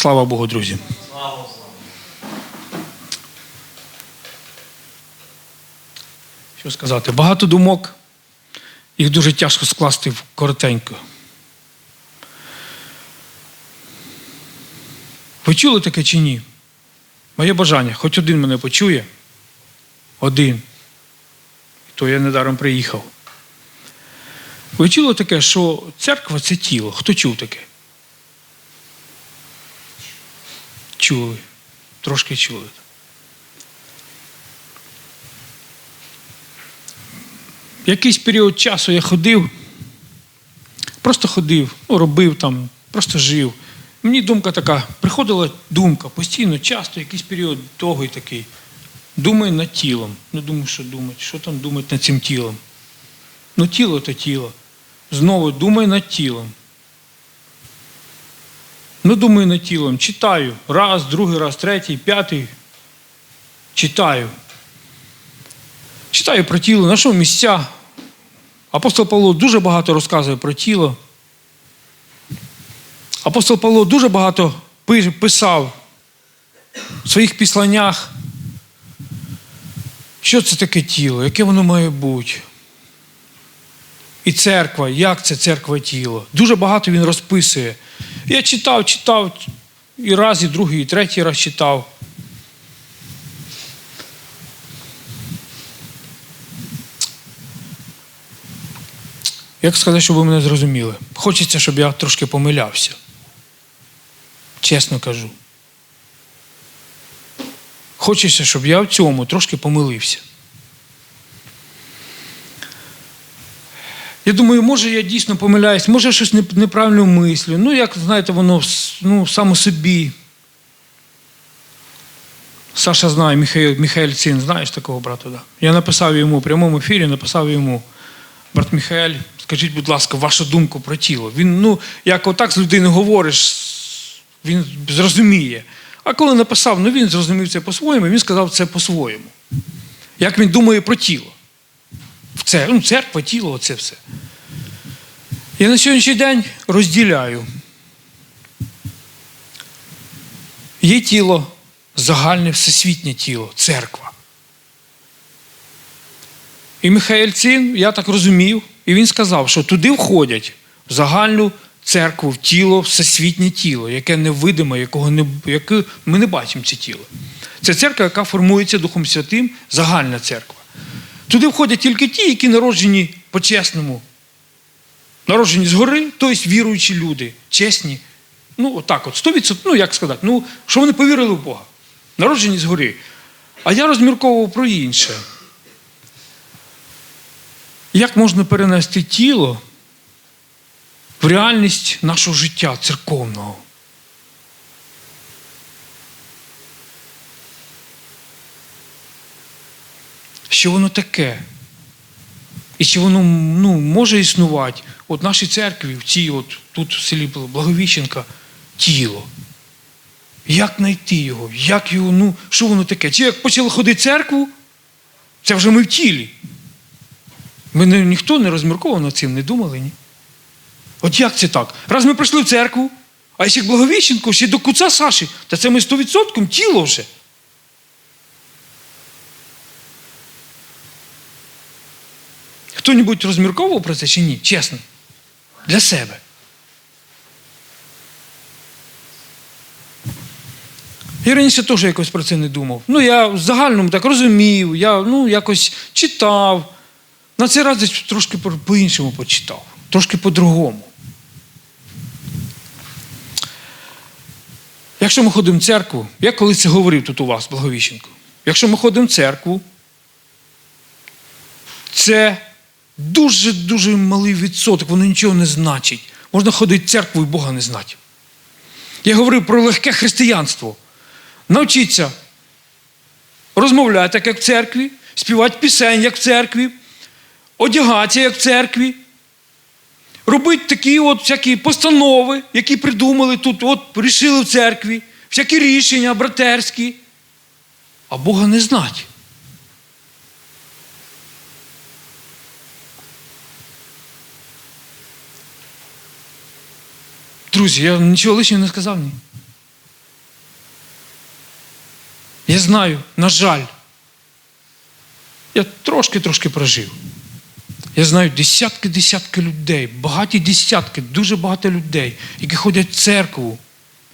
Слава Богу, друзі. Що сказати? Багато думок, їх дуже тяжко скласти в коротенько. Ви чули таке чи ні? Моє бажання, хоч один мене почує. Один. То я недаром приїхав. Ви чули таке, що церква це тіло. Хто чув таке? Чули. Трошки чули. Якийсь період часу я ходив, просто ходив, ну, робив там, просто жив. Мені думка така, приходила думка постійно, часто, якийсь період довгий такий. Думаю над тілом. Ну, думаю, що думати, що там думати над цим тілом. Ну, тіло то тіло. Знову думаю над тілом. Ну, думаю над тілом. Читаю. Раз, другий раз, третій, п'ятий. Читаю. Читаю про тіло, знайшов місця. Апостол Павло дуже багато розказує про тіло. Апостол Павло дуже багато писав в своїх післаннях. Що це таке тіло? Яке воно має бути? І церква, як це церква тіло? Дуже багато він розписує. Я читав, читав, і раз, і другий, і третій раз читав. Як сказати, щоб ви мене зрозуміли? Хочеться, щоб я трошки помилявся. Чесно кажу. Хочеться, щоб я в цьому трошки помилився. Я думаю, може я дійсно помиляюсь, може я щось неправильно мислю. Ну, як знаєте, воно ну, само собі. Саша знає, Михайло, Михайль Цин, знаєш такого брата? Да? Я написав йому в прямому ефірі, написав йому, брат Михайль, скажіть, будь ласка, вашу думку про тіло. Він, ну, як отак з людиною говориш, він зрозуміє. А коли написав, ну він зрозумів це по-своєму, він сказав це по-своєму. Як він думає про тіло. Це, ну, церква, тіло, оце все. Я на сьогоднішній день розділяю. Є тіло, загальне всесвітнє тіло, церква. І Михайль Цин, я так розумів, і він сказав, що туди входять в загальну церкву, в тіло, всесвітнє тіло, яке невидиме, якого не, яке ми не бачимо це тіло. Це церква, яка формується Духом Святим, загальна церква. Туди входять тільки ті, які народжені по-чесному. Народжені згори, тобто віруючі люди, чесні. Ну, отак от, 100%, ну як сказати, ну, що вони повірили в Бога. Народжені згори. А я розмірковував про інше. Як можна перенести тіло в реальність нашого життя церковного? Що воно таке? І чи воно ну, може існувати от в нашій церкві, в цій от, тут в селі Благовіщенка, тіло. Як знайти його? Як його, ну, що воно таке? Чи як почали ходити в церкву, це вже ми в тілі. Ми не, ніхто не розмірковував над цим, не думали, ні? От як це так? Раз ми прийшли в церкву, а якщо Благовіщенко, ще до куца Саші, то це ми 100% тіло вже. Хто-небудь розмірковував про це чи ні? Чесно. Для себе. Я раніше теж якось про це не думав. Ну, я в загальному так розумів, я ну, якось читав. На цей раз трошки по- по-іншому почитав, трошки по-другому. Якщо ми ходимо в церкву, я коли це говорив тут у вас, Благовіщенко, якщо ми ходимо в церкву, це дуже-дуже малий відсоток, воно нічого не значить. Можна ходити в церкву і Бога не знати. Я говорив про легке християнство. Навчіться розмовляти, як в церкві, співати пісень, як в церкві, одягатися, як в церкві, робити такі от всякі постанови, які придумали тут, от рішили в церкві, всякі рішення братерські, а Бога не знати. Друзі, я нічого лишнього не сказав ні. Я знаю, на жаль, я трошки-трошки прожив. Я знаю десятки-десятки людей, багаті десятки, дуже багато людей, які ходять в церкву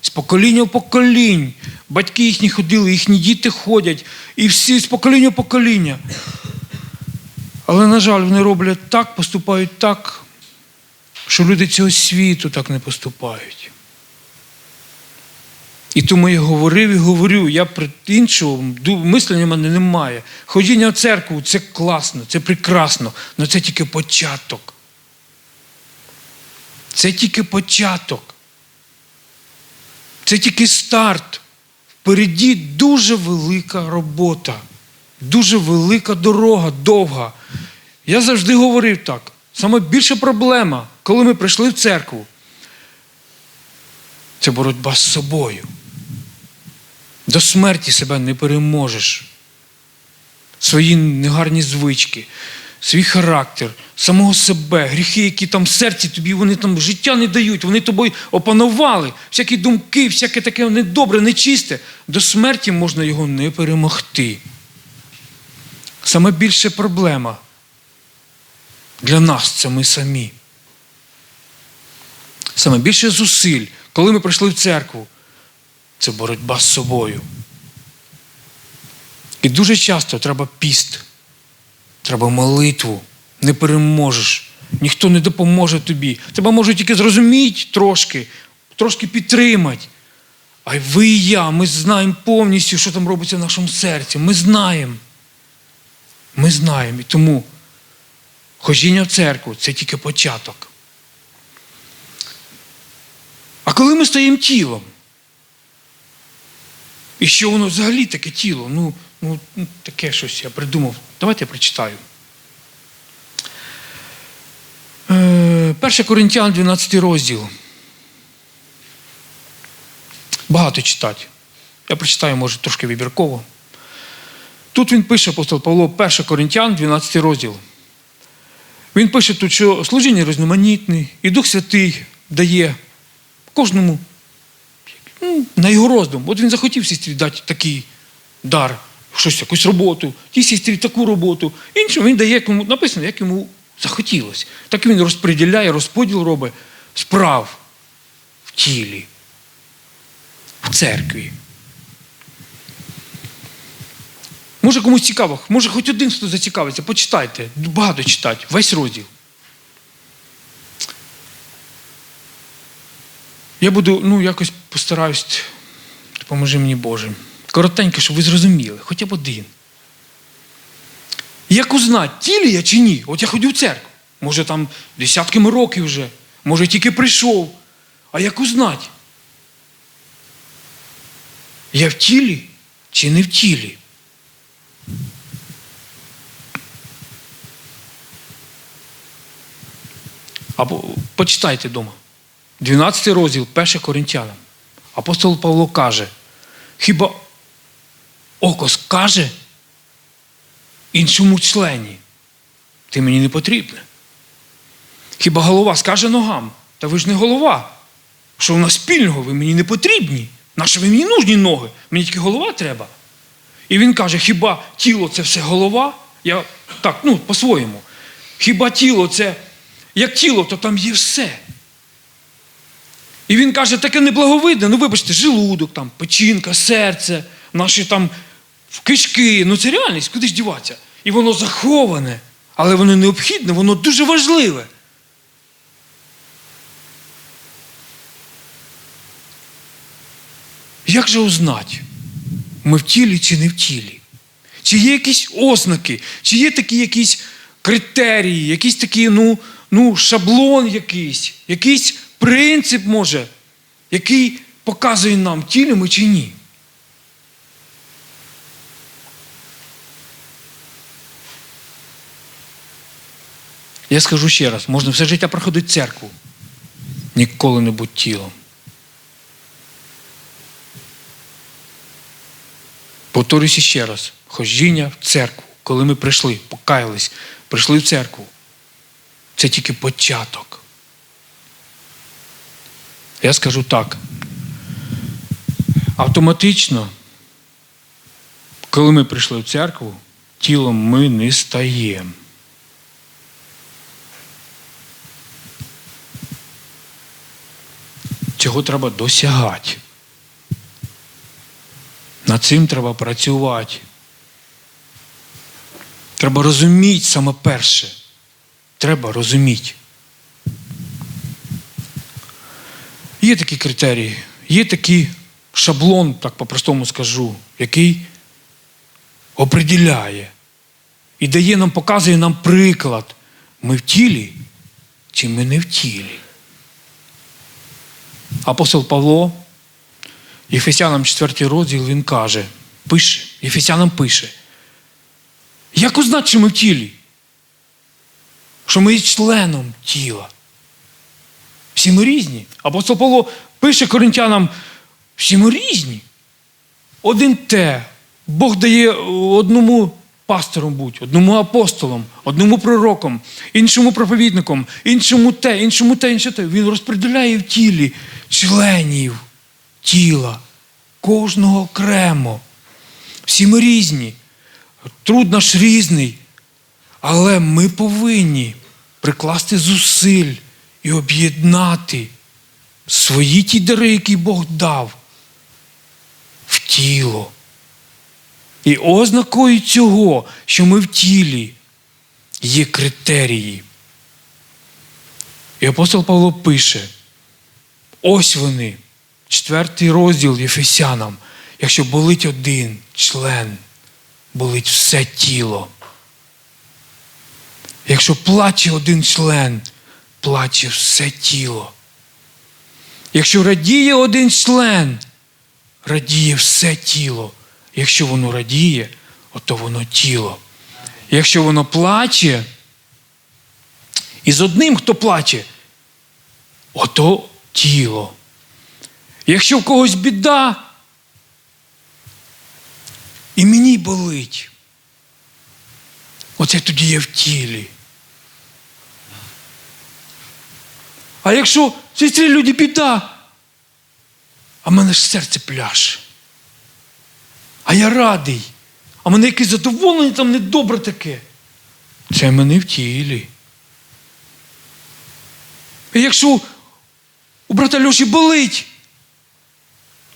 з покоління в поколінь. Батьки їхні ходили, їхні діти ходять, і всі з покоління в покоління. Але, на жаль, вони роблять так, поступають так, що люди цього світу так не поступають. І тому я говорив і говорю, я при іншого мислення в мене немає. Ходіння в церкву це класно, це прекрасно, але це тільки початок. Це тільки початок. Це тільки старт. Впереді дуже велика робота, дуже велика дорога, довга. Я завжди говорив так. Саме більша проблема, коли ми прийшли в церкву, це боротьба з собою. До смерті себе не переможеш. Свої негарні звички, свій характер, самого себе, гріхи, які там в серці тобі, вони там життя не дають, вони тобою опанували, всякі думки, всяке таке недобре, нечисте. До смерті можна його не перемогти. Саме більша проблема для нас це ми самі. Саме більше зусиль, коли ми прийшли в церкву, це боротьба з собою. І дуже часто треба піст, треба молитву, не переможеш, ніхто не допоможе тобі. Тебе можуть тільки зрозуміти трошки, трошки підтримати. А ви і я, ми знаємо повністю, що там робиться в нашому серці. Ми знаємо. Ми знаємо. І тому ходіння в церкву це тільки початок. А коли ми стаємо тілом, і що воно взагалі таке тіло? Ну, ну, ну, таке щось я придумав. Давайте я прочитаю. Е, 1 Коринтян, 12 розділ. Багато читати. Я прочитаю, може, трошки вибірково. Тут він пише, апостол Павло, 1 Коринтян, 12 розділ. Він пише тут, що служіння різноманітне, і Дух Святий дає кожному ну, на його роздум. От він захотів сестрі дати такий дар, щось, якусь роботу, тій сестрі таку роботу. Іншому він дає, кому написано, як йому захотілося. Так він розподіляє, розподіл робить справ в тілі, в церкві. Може комусь цікаво, може хоч один хто зацікавиться, почитайте, багато читати, весь розділ. Я буду, ну, якось постараюсь, допоможи мені Боже. Коротенько, щоб ви зрозуміли, хоча б один. Як узнати, тілі я чи ні? От я ходю в церкву. Може, там десятками років вже, може, тільки прийшов. А як узнати? Я в тілі чи не в тілі? Або почитайте вдома. 12 розділ 1 Коринтянам. Апостол Павло каже, хіба око скаже іншому члені, ти мені не потрібне. Хіба голова скаже ногам, та ви ж не голова. Що в нас спільного, ви мені не потрібні. Нащо ви мені нужні ноги? Мені тільки голова треба. І він каже, хіба тіло це все голова? Я так, ну, по-своєму. Хіба тіло це, як тіло, то там є все. І він каже, таке неблаговидне, ну вибачте, желудок, там, печінка, серце, наші там кишки. Ну це реальність, куди ж діватися? І воно заховане, але воно необхідне, воно дуже важливе. Як же узнати, ми в тілі чи не в тілі? Чи є якісь ознаки, чи є такі якісь критерії, якийсь такий, ну, ну, шаблон якийсь, якийсь принцип може, який показує нам, тілі ми чи ні. Я скажу ще раз, можна все життя проходити церкву, ніколи не будь тілом. Повторюся ще раз, ходіння в церкву, коли ми прийшли, покаялись, прийшли в церкву, це тільки початок. Я скажу так. Автоматично коли ми прийшли в церкву, тілом ми не стаємо. Цього треба досягати. Над цим треба працювати. Треба розуміти саме перше. Треба розуміти. Є такі критерії, є такий шаблон, так по-простому скажу, який определяє і дає нам, показує нам приклад. Ми в тілі чи ми не в тілі. Апостол Павло, Єфесянам 4 розділ, він каже, пише, Єфесянам пише. Як ми в тілі? Що ми є членом тіла? Всі ми різні. Апостол Павло пише коринтянам, всі ми різні. Один те. Бог дає одному пастором бути, одному апостолом, одному пророком, іншому проповідником, іншому те, іншому те, інше те. Він розподіляє в тілі членів тіла, кожного окремо. Всі ми різні. Труд наш різний. Але ми повинні прикласти зусиль і об'єднати свої ті дари, які Бог дав в тіло. І ознакою цього, що ми в тілі, є критерії. І апостол Павло пише: ось вони, четвертий розділ Єфесянам. Якщо болить один член, болить все тіло. Якщо плаче один член, плаче все тіло. Якщо радіє один член, радіє все тіло. Якщо воно радіє, ото воно тіло. Якщо воно плаче, і з одним, хто плаче, ото тіло. Якщо в когось біда, і мені болить, оце тоді є в тілі. А якщо сестрі люди біда, а в мене ж серце пляше. А я радий. А мене якесь задоволення там недобре таке. Це мене в тілі. І якщо у брата Льоші болить,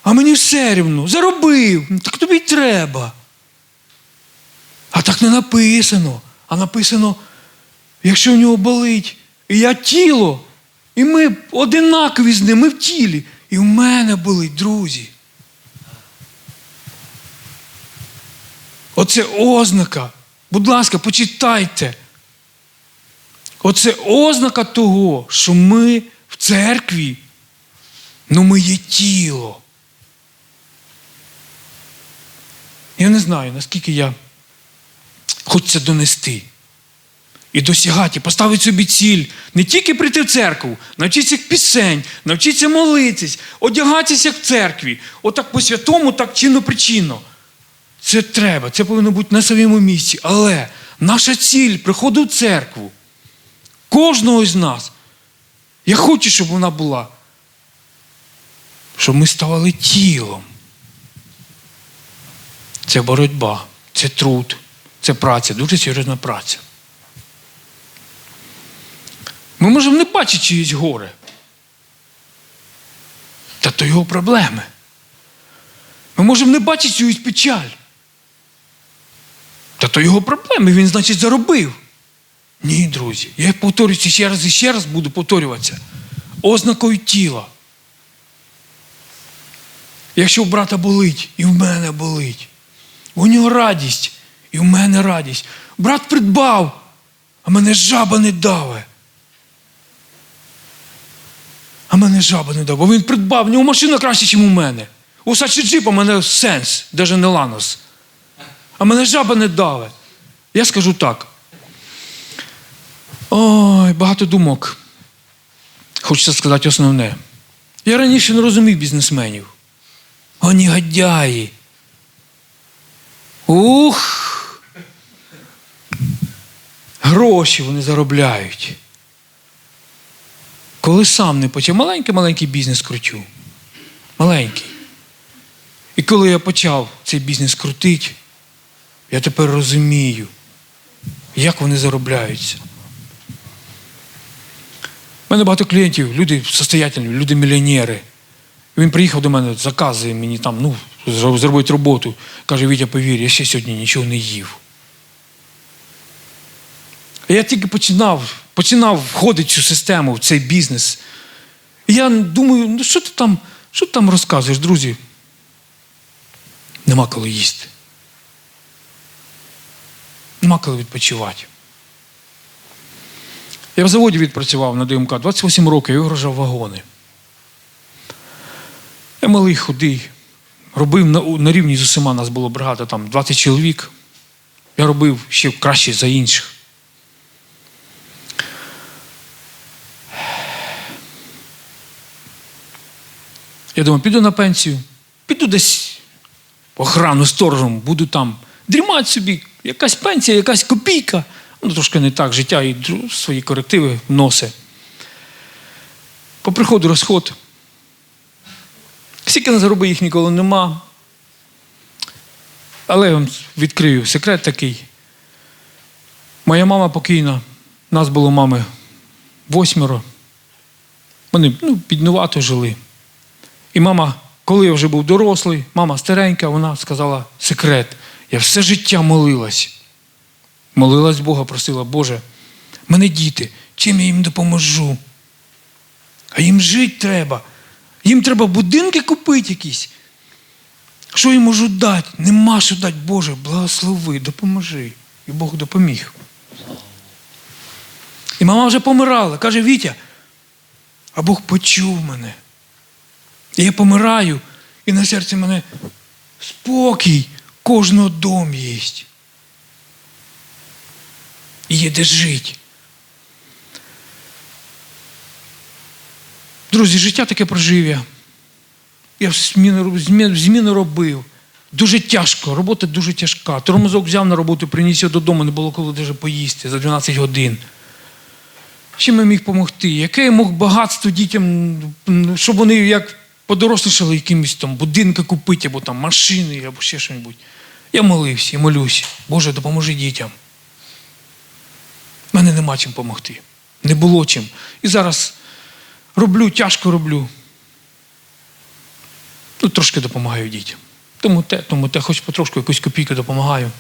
а мені все рівно, заробив, ну, так тобі й треба. А так не написано. А написано, якщо в нього болить, і я тіло, і ми одинакові з ним, ми в тілі. І в мене болить, друзі. Оце ознака. Будь ласка, почитайте. Оце ознака того, що ми в церкві, ну ми є тіло. Я не знаю, наскільки я хочу це донести. І досягати, поставити собі ціль. Не тільки прийти в церкву, навчитися пісень, навчитися молитись, одягатися як в церкві. Отак по святому, так чинно причинно. Це треба, це повинно бути на своєму місці. Але наша ціль приходу в церкву. Кожного з нас. Я хочу, щоб вона була. Щоб ми ставали тілом. Це боротьба, це труд, це праця, дуже серйозна праця. Ми можемо не бачити чиїсь горе. Та то його проблеми. Ми можемо не бачити чиюсь печаль. Та то його проблеми, він, значить, заробив. Ні, друзі. Я повторююся ще раз і ще раз буду повторюватися. Ознакою тіла. Якщо у брата болить, і в мене болить. У нього радість, і в мене радість. Брат придбав, а мене жаба не даве. А мене жаба не дав, бо він придбав, в нього машина краще, ніж у мене. У Сачі Джип у мене сенс, навіть не Ланос. А мене жаба не даве. Я скажу так. Ой, багато думок. Хочеться сказати основне. Я раніше не розумів бізнесменів. Вони гадяї. Ух! Гроші вони заробляють. Коли сам не почав, маленький-маленький бізнес крутю. Маленький. І коли я почав цей бізнес крутити, Я тепер розумію, як вони заробляються. У мене багато клієнтів, люди состоятельні, люди мільйонери. Він приїхав до мене, заказує мені там, ну, зро- зробити роботу. Каже, Вітя, повір, я ще сьогодні нічого не їв. Я тільки починав, починав входити в цю систему, в цей бізнес. І я думаю, ну що ти там, що ти там розказуєш, друзі? Нема коли їсти. Нема коли відпочивати. Я в заводі відпрацював на ДМК 28 років, я вигружав вагони. Я малий, худий. Робив на, на рівні з усіма, нас було бригада, там 20 чоловік. Я робив ще краще за інших. Я думаю, піду на пенсію, піду десь охрану сторожем, буду там дрімати собі, якась пенсія, якась копійка. Ну, трошки не так, життя і свої корективи носить. По приходу розход. Скільки не зароби їх ніколи нема. Але я вам відкрию секрет такий. Моя мама покійна, нас було мами восьмеро. Вони ну, біднувато жили. І мама, коли я вже був дорослий, мама старенька, вона сказала секрет. Я все життя молилась. Молилась Бога, просила, Боже, мене діти, чим я їм допоможу? А їм жити треба. Їм треба будинки купити якісь. Що їм можу дати? Нема що дати, Боже, благослови, допоможи. І Бог допоміг. І мама вже помирала, каже, Вітя, а Бог почув мене. І я помираю, і на серці мене спокій кожного дом є. І є де жити. Друзі, життя таке прожив я. Я зміни, роб- робив. Дуже тяжко, робота дуже тяжка. Тормозок взяв на роботу, приніс його додому, не було коли даже поїсти за 12 годин. Чим я міг допомогти? Яке я мог багатство дітям, щоб вони як подорослішали якимось там будинки купити, або там машини, або ще щось. Я молився і молюся. Боже, допоможи дітям. У мене нема чим допомогти. Не було чим. І зараз роблю, тяжко роблю. Ну, трошки допомагаю дітям. Тому те, тому те, хоч потрошку якусь копійку допомагаю.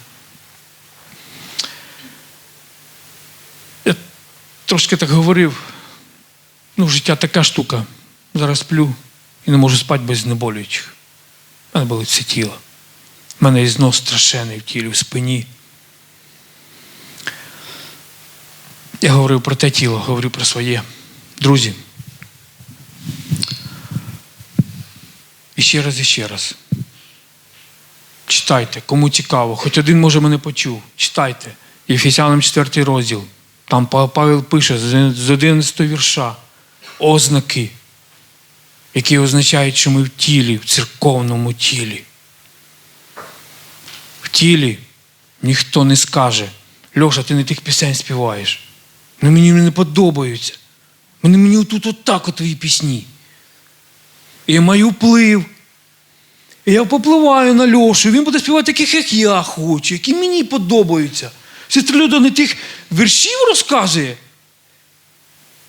Я трошки так говорив. Ну, життя така штука. Зараз сплю і не можу спати без знеболюючих. У мене болить все тіло. У мене ізнос страшенний в тілі, в спині. Я говорив про те тіло, говорю про своє. Друзі. І ще раз, і ще раз. Читайте, кому цікаво. Хоч один, може, мене почув. Читайте. Єфесянам 4 розділ. Там Павел пише з 11 вірша ознаки, які означають, що ми в тілі, в церковному тілі. В тілі ніхто не скаже, Льоша, ти не тих пісень співаєш. Ну мені не подобаються. Мені, мені отут отак от твої пісні. І я маю вплив. І я попливаю на Льошу, він буде співати таких, як я хочу, які мені подобаються. Сестра Люда не тих віршів розказує.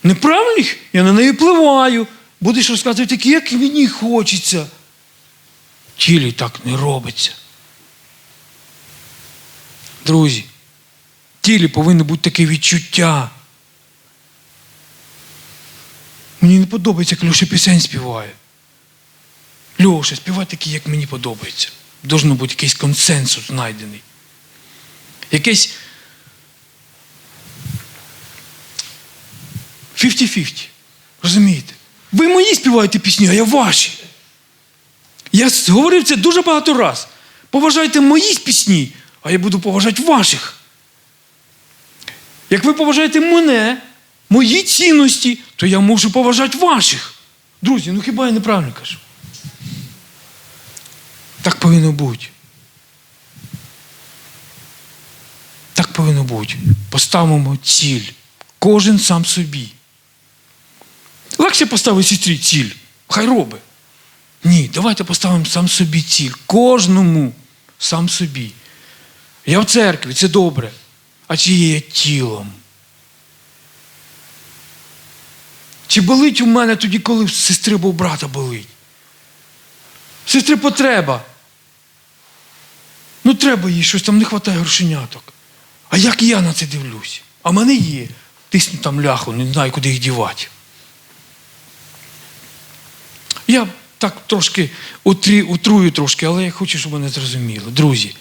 Неправильних? Я на неї впливаю. Будеш розказувати як мені хочеться. Тілі так не робиться. Друзі, тілі повинно бути таке відчуття. Мені не подобається, як Льоша пісень співає. Льоша, співай такі, як мені подобається. Должен бути якийсь консенсус знайдений. Якийсь 50-50. Розумієте? Ви мої співаєте пісні, а я ваші. Я говорив це дуже багато раз. Поважайте мої пісні, а я буду поважати ваших. Як ви поважаєте мене, мої цінності, то я можу поважати ваших. Друзі, ну хіба я неправильно кажу? Так повинно бути. Так повинно бути. Поставимо ціль. Кожен сам собі. Легше поставити сестрі ціль. Хай робить. Ні, давайте поставимо сам собі ціль. Кожному сам собі. Я в церкві, це добре. А чи є я тілом? Чи болить у мене тоді, коли сестри або брата болить? Сестри потреба. Ну, треба їй щось там не вистачає грошеняток. А як я на це дивлюсь? А мене є. Тисну там ляху, не знаю, куди їх дівати. Я так трошки утрі, утрую трошки, але я хочу, щоб мене зрозуміли. Друзі,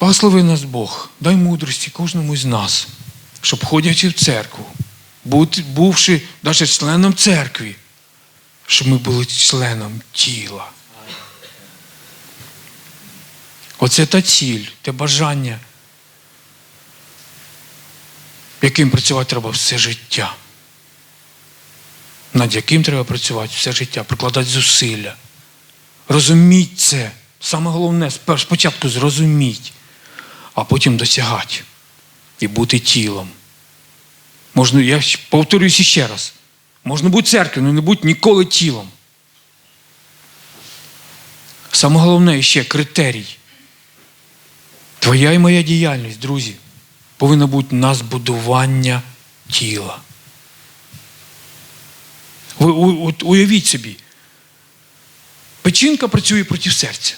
благослови нас Бог, дай мудрості кожному з нас, щоб ходячи в церкву, бувши навіть членом церкви, щоб ми були членом тіла. Оце та ціль, те бажання, яким працювати треба все життя. Над яким треба працювати все життя, прикладати зусилля. Розуміть це. Саме головне, спочатку зрозуміть, а потім досягати і бути тілом. Можна, я повторююсь ще раз. Можна бути церквою, але не бути ніколи тілом. Саме головне ще критерій. Твоя і моя діяльність, друзі, повинна бути на збудування тіла. Ви уявіть собі, печінка працює проти серця.